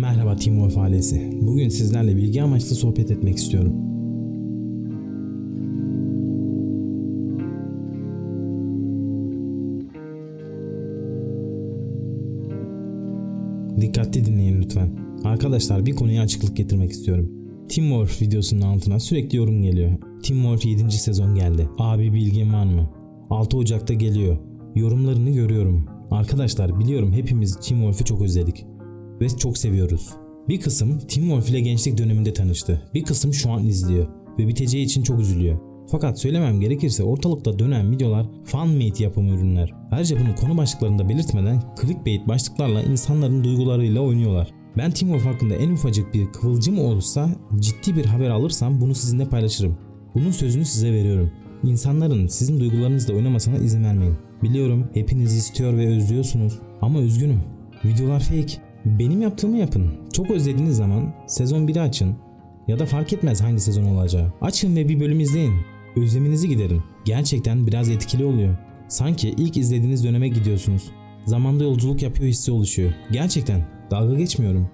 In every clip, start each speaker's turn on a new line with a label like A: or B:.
A: Merhaba Team Wolf ailesi. Bugün sizlerle bilgi amaçlı sohbet etmek istiyorum. Dikkatli dinleyin lütfen. Arkadaşlar bir konuya açıklık getirmek istiyorum. Team Wolf videosunun altına sürekli yorum geliyor. Team Wolf 7. sezon geldi. Abi bilgin var mı? 6 Ocak'ta geliyor. Yorumlarını görüyorum. Arkadaşlar biliyorum hepimiz Team Wolf'u çok özledik ve çok seviyoruz. Bir kısım Team Wolf ile gençlik döneminde tanıştı. Bir kısım şu an izliyor ve biteceği için çok üzülüyor. Fakat söylemem gerekirse ortalıkta dönen videolar fan-made yapımı ürünler. Ayrıca bunu konu başlıklarında belirtmeden clickbait başlıklarla insanların duygularıyla oynuyorlar. Ben Team Wolf hakkında en ufacık bir kıvılcım olursa ciddi bir haber alırsam bunu sizinle paylaşırım. Bunun sözünü size veriyorum. İnsanların sizin duygularınızla oynamasına izin vermeyin. Biliyorum hepiniz istiyor ve özlüyorsunuz ama üzgünüm. Videolar fake. Benim yaptığımı yapın. Çok özlediğiniz zaman sezon 1'i açın ya da fark etmez hangi sezon olacağı. Açın ve bir bölüm izleyin. Özleminizi giderin. Gerçekten biraz etkili oluyor. Sanki ilk izlediğiniz döneme gidiyorsunuz. Zamanda yolculuk yapıyor hissi oluşuyor. Gerçekten dalga geçmiyorum.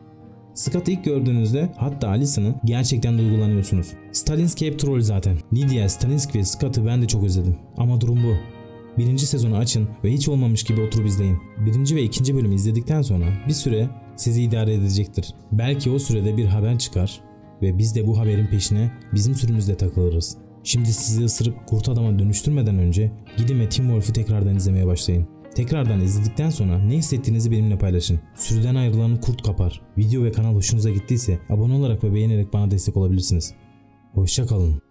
A: Scott'ı ilk gördüğünüzde hatta Alison'ı gerçekten duygulanıyorsunuz. Stalinski hep troll zaten. Lydia, Stalinski ve Scott'ı ben de çok özledim. Ama durum bu. Birinci sezonu açın ve hiç olmamış gibi oturup izleyin. Birinci ve ikinci bölümü izledikten sonra bir süre sizi idare edecektir. Belki o sürede bir haber çıkar ve biz de bu haberin peşine bizim sürümüzle takılırız. Şimdi sizi ısırıp kurt adama dönüştürmeden önce gidin ve Team Wolf'u tekrardan izlemeye başlayın. Tekrardan izledikten sonra ne hissettiğinizi benimle paylaşın. Sürüden ayrılanı kurt kapar. Video ve kanal hoşunuza gittiyse abone olarak ve beğenerek bana destek olabilirsiniz. Hoşçakalın.